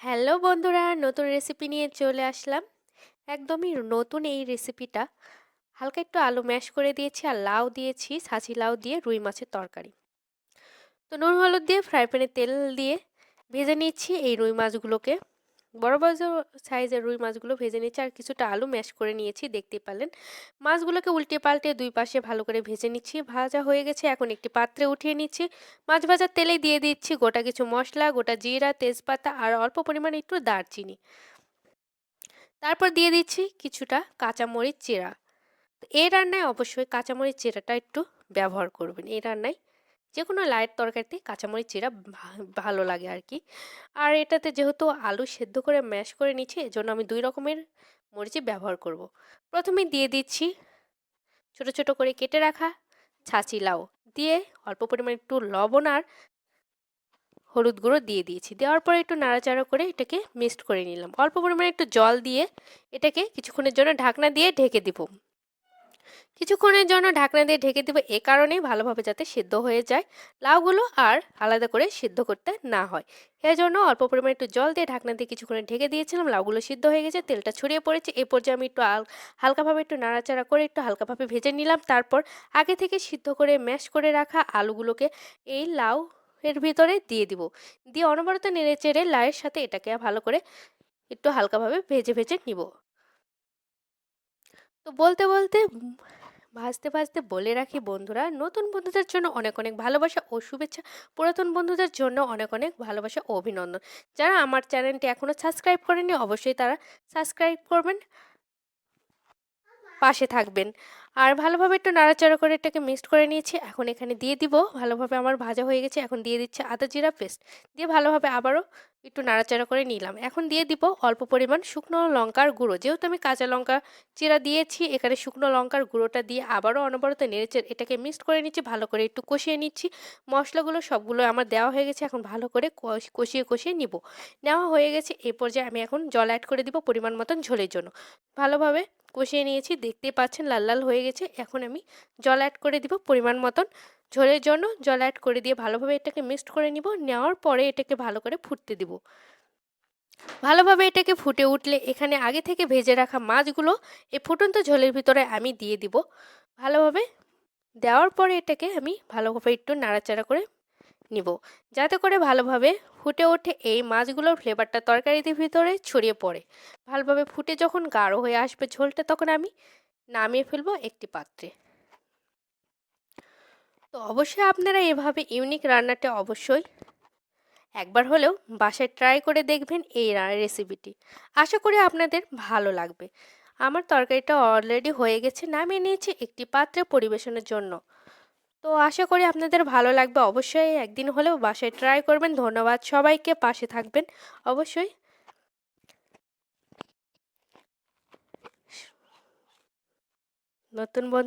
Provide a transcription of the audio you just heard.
Hello বন্ধুরা, নতুন recipe নিয়ে চলে আসলাম। একদমই নতুন এই রেসিপিটা হালকা একটু আলু ম্যাশ করে দিয়েছি আর লাউ দিয়েছি ছাঁচি লাউ দিয়ে রুই মাছের তরকারি। তো নুন, হলুদ দিয়ে ফ্রাই প্যানে তেল দিয়ে ভেজে নিচ্ছি এই রুই মাছগুলোকে। বড় বড় সাইজের রুই মাছগুলো ভেজে নিচ্ছি আর কিছুটা আলু ম্যাশ করে নিয়েছি দেখতে পারলেন। মাছগুলোকে উল্টে পাল্টে দুই পাশে ভালো করে ভেজে নিচ্ছি। ভাজা হয়ে গেছে, এখন একটি পাত্রে উঠিয়ে নিচ্ছি। মাছ ভাজার তেলে দিয়ে দিচ্ছি গোটা কিছু মশলা, গোটা জিরা, তেজপাতা আর অল্প পরিমাণে একটু দারচিনি। তারপর দিয়ে দিচ্ছি কিছুটা কাঁচামরিচ চেরা। এই রান্নায় অবশ্যই কাঁচামরিচ চেরাটা একটু ব্যবহার করবেন। এই রান্নায় যে কোনো লাইট তরকারিতে কাঁচামরিচ চিরা ভালো লাগে আর কি। আর এটাতে যেহেতু আলু সেদ্ধ করে ম্যাশ করে নিচ্ছি, এজন্য আমি দুই রকমের মরিচই ব্যবহার করব। প্রথমে দিয়ে দিচ্ছি ছোট ছোট করে কেটে রাখা ছাঁচি লাউ দিয়ে অল্প পরিমাণে একটু লবণ আর হলুদ গুঁড়ো দিয়ে দিয়েছি। দেওয়ার পরে একটু নাড়াচাড়া করে এটাকে মিক্সড করে নিলাম। অল্প পরিমাণে একটু জল দিয়ে এটাকে কিছুক্ষণের জন্য ঢাকনা দিয়ে ঢেকে দিব। কিছুক্ষণের জন্য ঢাকনা দিয়ে ঢেকে দেবো এ কারণেই ভালোভাবে যাতে সিদ্ধ হয়ে যায়। লাউগুলো আর আলাদা করে সিদ্ধ করতে না হয়। জন্য অল্প পরিমাণে একটু জল দিয়ে ঢাকনা দিয়ে কিছুক্ষণে ঢেকে দিয়েছিলাম। লাউগুলো সিদ্ধ হয়ে গেছে, তেলটা ছড়িয়ে পড়েছে। এ পর্যায়ে আমি একটু হালকাভাবে একটু নাড়াচাড়া করে একটু হালকাভাবে ভেজে নিলাম। তারপর আগে থেকে সিদ্ধ করে ম্যাশ করে রাখা আলুগুলোকে এই লাউ এর ভিতরে দিয়ে দিব। দিয়ে অনবরত নেড়ে চেড়ে লাউয়ের সাথে এটাকে ভালো করে একটু হালকাভাবে ভেজে ভেজে নিব। তো বলতে বলতে ভাজতে ভাজতে বলে রাখি বন্ধুরা, নতুন বন্ধুদের জন্য অনেক অনেক ভালোবাসা ও শুভেচ্ছা। পুরাতন বন্ধুদের জন্য অনেক অনেক ভালোবাসা ও অভিনন্দন। যারা আমার চ্যানেলটি এখনও সাবস্ক্রাইব করেনি অবশ্যই তারা সাবস্ক্রাইব করবেন, পাশে থাকবেন। আর ভালোভাবে একটু নাড়াচাড়া করে এটাকে মিক্সড করে নিয়েছি। এখন এখানে দিয়ে দিব। ভালোভাবে আমার ভাজা হয়ে গেছে। এখন দিয়ে দিচ্ছে আদা জিরা পেস্ট দিয়ে ভালোভাবে আবারও একটু নাড়াচাড়া করে নিলাম। এখন দিয়ে দিব অল্প পরিমাণ শুকনো লঙ্কার গুঁড়ো। যেহেতু আমি কাঁচা লঙ্কা চিরা দিয়েছি, এখানে শুকনো লঙ্কার গুঁড়োটা দিয়ে আবারও অনবরত নেড়েছে এটাকে মিক্সড করে নিচ্ছি। ভালো করে একটু কষিয়ে নিচ্ছি। মশলাগুলো সবগুলো আমার দেওয়া হয়ে গেছে। এখন ভালো করে কষিয়ে কষিয়ে নিব। নেওয়া হয়ে গেছে। এই পর্যায়ে আমি এখন জল অ্যাড করে দিব পরিমাণ মতন ঝোলের জন্য। ভালোভাবে কষিয়ে নিয়েছি দেখতে পাচ্ছেন লাল লাল হয়ে গেছে। এখন আমি জল অ্যাড করে দিব পরিমাণ মতন। ঝোলের জন্য জল অ্যাড করে দিয়ে ভালোভাবে এটাকে মিক্সড করে নিব। নেওয়ার পরে এটাকে ভালো করে ফুটতে দিব। ভালোভাবে এটাকে ফুটে উঠলে এখানে আগে থেকে ভেজে রাখা মাছগুলো এই ফুটন্ত ঝোলের ভিতরে আমি দিয়ে দিব। ভালোভাবে দেওয়ার পরে এটাকে আমি ভালোভাবে একটু নাড়াচাড়া করে নিব। যাতে করে ভালোভাবে ফুটে ওঠে এই মাছগুলোর ফ্লেভারটা তরকারিতে ভিতরে ছড়িয়ে পড়ে। ভালোভাবে ফুটে যখন গাঢ় হয়ে আসবে ঝোলটা, তখন আমি নামিয়ে ফেলব একটি পাত্রে। তো অবশ্যই আপনারা এভাবে ইউনিক রান্নাটা অবশ্যই একবার হলেও বাসায় ট্রাই করে দেখবেন এই রেসিপিটি আশা করি আপনাদের ভালো লাগবে। আমার তরকারিটা অলরেডি হয়ে গেছে, নামিয়ে নিয়েছি একটি পাত্রে পরিবেশনের জন্য। তো আশা করি আপনাদের ভালো লাগবে। অবশ্যই একদিন হলেও বাসায় ট্রাই করবেন। ধন্যবাদ সবাইকে। পাশে থাকবেন অবশ্যই। নতুন বন্ধু